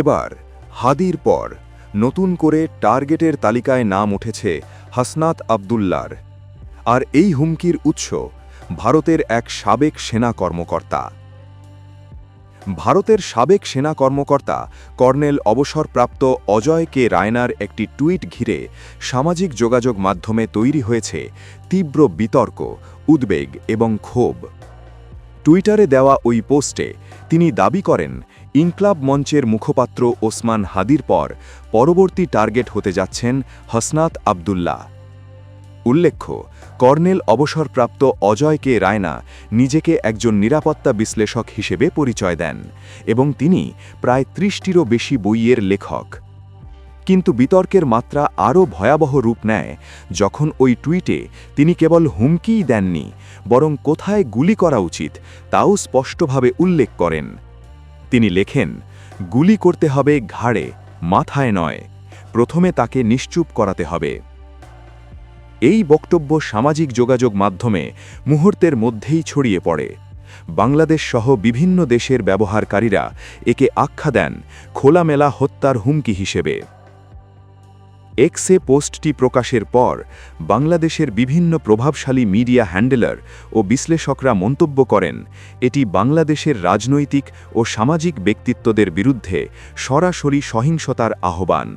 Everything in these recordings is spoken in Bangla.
এবার হাদির পর নতুন করে টার্গেটের তালিকায় নাম উঠেছে হাসনাত আবদুল্লার। আর এই হুমকির উৎস ভারতের এক সাবেক সেনা কর্মকর্তা। ভারতের সাবেক সেনা কর্মকর্তা কর্নেল অবসরপ্রাপ্ত অজয় কে রায়নার একটি টুইট ঘিরে সামাজিক যোগাযোগ মাধ্যমে তৈরি হয়েছে তীব্র বিতর্ক, উদ্বেগ এবং ক্ষোভ। টুইটারে দেওয়া ওই পোস্টে তিনি দাবি করেন, ইনক্লাব মঞ্চের মুখপাত্র ওসমান হাদির পর পরবর্তী টার্গেট হতে যাচ্ছেন হসনাত আবদুল্লাহ। উল্লেখ্য, কর্নেল অবসরপ্রাপ্ত অজয় কে রায়না নিজেকে একজন নিরাপত্তা বিশ্লেষক হিসেবে পরিচয় দেন এবং তিনি প্রায় ত্রিশটিরও বেশি বইয়ের লেখক। কিন্তু বিতর্কের মাত্রা আরও ভয়াবহ রূপ নেয়। যখন ওই টুইটে তিনি কেবল হুমকিই দেননি, বরং কোথায় গুলি করা উচিত তাও স্পষ্টভাবে উল্লেখ করেন। তিনি লেখেন, গুলি করতে হবে ঘাড়ে, মাথায় নয়, প্রথমে তাকে নিশ্চুপ করাতে হবে। এই বক্তব্য সামাজিক যোগাযোগ মাধ্যমে মুহূর্তের মধ্যেই ছড়িয়ে পড়ে। বাংলাদেশ সহ বিভিন্ন দেশের ব্যবহারকারীরা একে আখ্যা দেন, খোলামেলা হত্যার হুমকি হিসেবে। এক্সে পোস্টটি প্রকাশের পর বাংলাদেশের বিভিন্ন প্রভাবশালী মিডিয়া হ্যান্ডেলার ও বিশ্লেষকরা মন্তব্য করেন, এটি বাংলাদেশের রাজনৈতিক ও সামাজিক ব্যক্তিত্বদের বিরুদ্ধে সরাসরি সহিংসতার আহ্বান।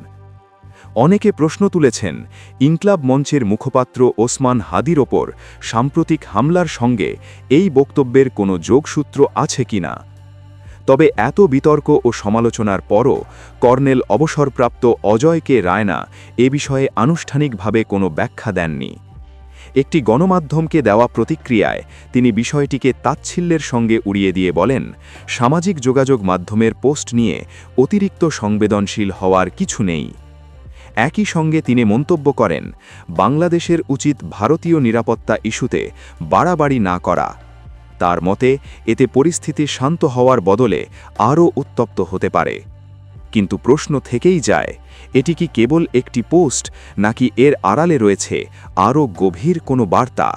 অনেকে প্রশ্ন তুলেছেন, ইনক্লাব মঞ্চের মুখপাত্র ওসমান হাদির ওপর সাম্প্রতিক হামলার সঙ্গে এই বক্তব্যের কোনো যোগসূত্র আছে কিনা? তবে এত বিতর্ক ও সমালোচনার পরও কর্নেল অবসরপ্রাপ্ত অজয় কে রায়না এ বিষয়ে আনুষ্ঠানিকভাবে কোনো ব্যাখ্যা দেননি। একটি গণমাধ্যমকে দেওয়া প্রতিক্রিয়ায় তিনি বিষয়টিকে তাচ্ছিল্যের সঙ্গে উড়িয়ে দিয়ে বলেন, সামাজিক যোগাযোগ মাধ্যমের পোস্ট নিয়ে অতিরিক্ত সংবেদনশীল হওয়ার কিছু নেই। একই সঙ্গে তিনি মন্তব্য করেন, বাংলাদেশের উচিত ভারতীয় নিরাপত্তা ইস্যুতে বাড়াবাড়ি না করা। তার মতে, এতে পরিস্থিতি শান্ত হওয়ার বদলে আরও উত্তপ্ত হতে পারে। কিন্তু প্রশ্ন থেকেই যায়, এটি কি কেবল একটি পোস্ট নাকি এর আড়ালে রয়েছে আরও গভীর কোনো বার্তা?